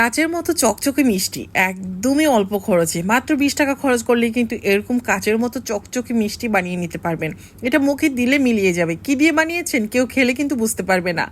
কাচের মতো চকচকে মিষ্টি, একদমই অল্প খরচে। মাত্র বিশ টাকা খরচ করলেই কিন্তু এরকম কাচের মতো চকচকে মিষ্টি বানিয়ে নিতে পারবেন। এটা মুখে দিলে মিলিয়ে যাবে। কি দিয়ে বানিয়েছেন কেউ খেলে কিন্তু বুঝতে পারবে না।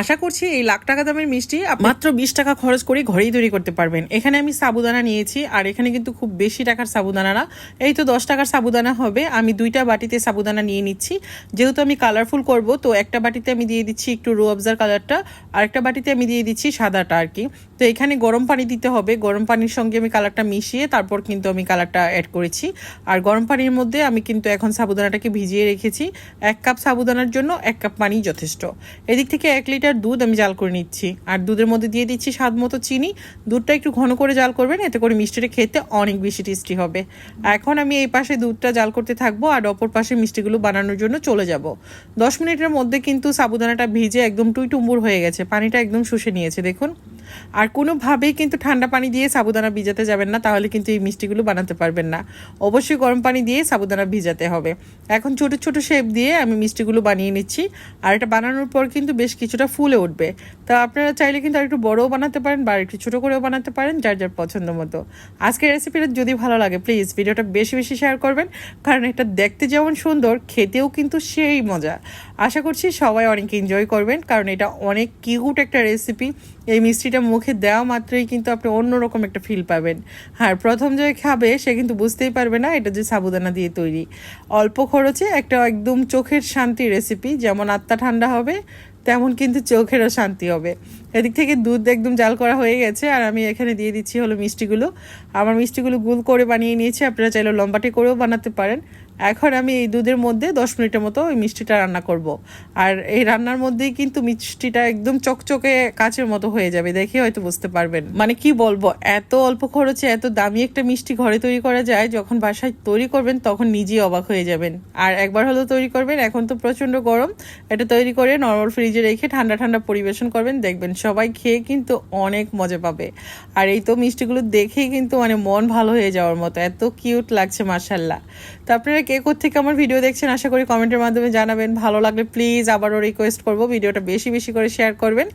আশা করছি এই লাখ টাকা দামের মিষ্টি মাত্র বিশ টাকা খরচ করে ঘরেই তৈরি করতে পারবেন। এখানে আমি সাবুদানা নিয়েছি, আর এখানে কিন্তু খুব বেশি টাকার সাবুদানা না। এই তো দশ টাকার সাবুদানা হবে। আমি দুইটা বাটিতে সাবুদানা নিয়ে নিচ্ছি। যেহেতু আমি কালারফুল করব, তো একটা বাটিতে আমি দিয়ে দিচ্ছি একটু রো অবজার কালারটা আর একটা বাটিতে আমি দিয়ে দিচ্ছি সাদাটা আর কি। তো এখানে গরম পানি দিতে হবে। গরম পানির সঙ্গে আমি কালারটা মিশিয়ে তারপর কিন্তু আমি কালারটা অ্যাড করেছি। আর গরম পানির মধ্যে আমি কিন্তু এখন সাবুদানাটাকে ভিজিয়ে রেখেছি। এক কাপ সাবুদানার জন্য এক কাপ পানি যথেষ্ট। এদিক থেকে এক লিটার দুধ আমি জাল করে নিচ্ছি। আর দুধের মধ্যে দিয়ে দিচ্ছি স্বাদ মতো চিনি। দুধটা একটু ঘন করে জাল করবেন, এতে করে মিষ্টিটা খেতে অনেক বেশি টেস্টি হবে। এখন আমি এই পাশে দুধটা জাল করতে থাকব আর অপর পাশে মিষ্টিগুলো বানানোর জন্য চলে যাব। দশ মিনিটের মধ্যে কিন্তু সাবুদানাটা ভিজে একদম টুইটুম্বুর হয়ে গেছে। পানিটা একদম শুষে নিয়েছে, দেখুন। আর কোনোভাবেই কিন্তু ঠান্ডা পানি দিয়ে সাবুদানা ভিজাতে যাবেন না, তাহলে কিন্তু এই মিষ্টিগুলো বানাতে পারবেন না। অবশ্যই গরম পানি দিয়ে সাবুদানা ভিজাতে হবে। এখন ছোট ছোট শেপ দিয়ে আমি মিষ্টিগুলো বানিয়ে নিচ্ছি। আর এটা বানানোর পর কিন্তু বেশ কিছুটা ফুলে উঠবে। তা আপনারা চাইলে কিন্তু আর একটু বড়ও বানাতে পারেন বা একটু ছোটো করেও বানাতে পারেন, যার যার পছন্দ মতো। আজকের রেসিপিটা যদি ভালো লাগে প্লিজ ভিডিওটা বেশি বেশি শেয়ার করবেন। কারণ এটা দেখতে যেমন সুন্দর, খেতেও কিন্তু সেই মজা। আশা করছি সবাই অনেক এনজয় করবেন, কারণ এটা অনেক কিউট একটা রেসিপি এই মিষ্টিটা মুখে দেওয়া মাত্রই কিন্তু আপনি অন্যরকম একটা ফিল পাবেন। আর প্রথম যে খাবে, সে কিন্তু বুঝতেই পারবে না এটা যে সাবুদানা দিয়ে তৈরি। অল্প খরচে একটা একদম চোখের শান্তি রেসিপি যেমন আত্মা ঠান্ডা হবে, তেমন কিন্তু চোখেরও শান্তি হবে। এদিক থেকে দুধ একদম জাল করা হয়ে গেছে, আর আমি এখানে দিয়ে দিচ্ছি হলো মিষ্টিগুলো। আমার মিষ্টিগুলো গুল করে বানিয়ে নিয়েছি, আপনারা চাইলে লম্বাটে করেও বানাতে পারেন। এখন আমি এই দুধের মধ্যে দশ মিনিটের মতো ওই মিষ্টিটা রান্না করব। আর এই রান্নার মধ্যেই কিন্তু মিষ্টিটা একদম চকচকে কাচের মতো হয়ে যাবে, দেখে হয়তো বুঝতে পারবেন। মানে কি বলব, এত অল্প খরচে, এত দামি একটা মিষ্টি ঘরে তৈরি করা যায়, যখন বাসায় তৈরি করবেন তখন নিজেই অবাক হয়ে যাবেন। আর একবার হলো তৈরি করবেন, এখন তো প্রচণ্ড গরম, এটা তৈরি করে নর্মাল ফ্রিজে রেখে ঠান্ডা ঠান্ডা পরিবেশন করবেন, দেখবেন সবাই খেয়ে কিন্তু অনেক মজা পাবে। আর এই তো মিষ্টিগুলো দেখেই কিন্তু মানে মন ভালো হয়ে যাওয়ার মতো, এত কিউট লাগছে মার্শাল্লাহ তো আপনারা কে থেকে আমার ভিডিও দেখছেন, আশা করি কমেন্টের মাধ্যমে জানাবেন। ভালো লাগলে প্লিজ আবারও রিকোয়েস্ট করব ভিডিওটা বেশি বেশি করে শেয়ার করবেন।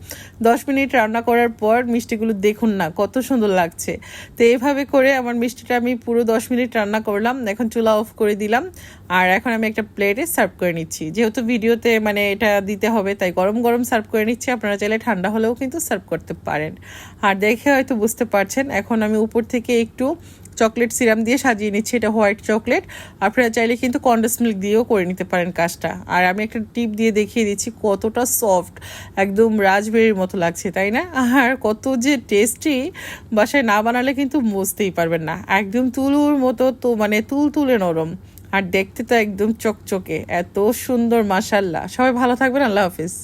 দশ মিনিট রান্না করার পর মিষ্টিগুলো দেখুন না, কত সুন্দর লাগছে। তো এইভাবে করে আমার মিষ্টিটা আমি পুরো দশ মিনিট রান্না করলাম, এখন চুলা অফ করে দিলাম। আর এখন আমি একটা প্লেটে সার্ভ করে নিচ্ছি। যেহেতু ভিডিওতে মানে এটা দিতে হবে, তাই গরম গরম সার্ভ করে নিচ্ছি, আপনারা চাইলে ঠান্ডা হলেও কিন্তু সার্ভ করতে পারেন। আর দেখে হয়তো বুঝতে পারছেন, এখন আমি উপর থেকে একটু চকলেট সিরাম দিয়ে সাজিয়ে নিচ্ছি, এটা হোয়াইট চকলেট আপনারা চাইলে কিন্তু কন্ডেন্স মিল্ক দিয়েও করে নিতে পারেন কাজটা। আর আমি একটা টিপ দিয়ে দেখিয়ে দিচ্ছি, কতটা সফট একদম রাজবেরির মতো লাগছে, তাই না? আর কত যে টেস্টি বাসায় না বানালে কিন্তু বুঝতেই পারবেন না। একদম তুলুর মতো তো মানে তুল তুলে নরম। আর দেখতে তো একদম চকচকে, এত সুন্দর মাসাল্লাহ সবাই ভালো থাকবেন, আল্লাহ হাফিজ।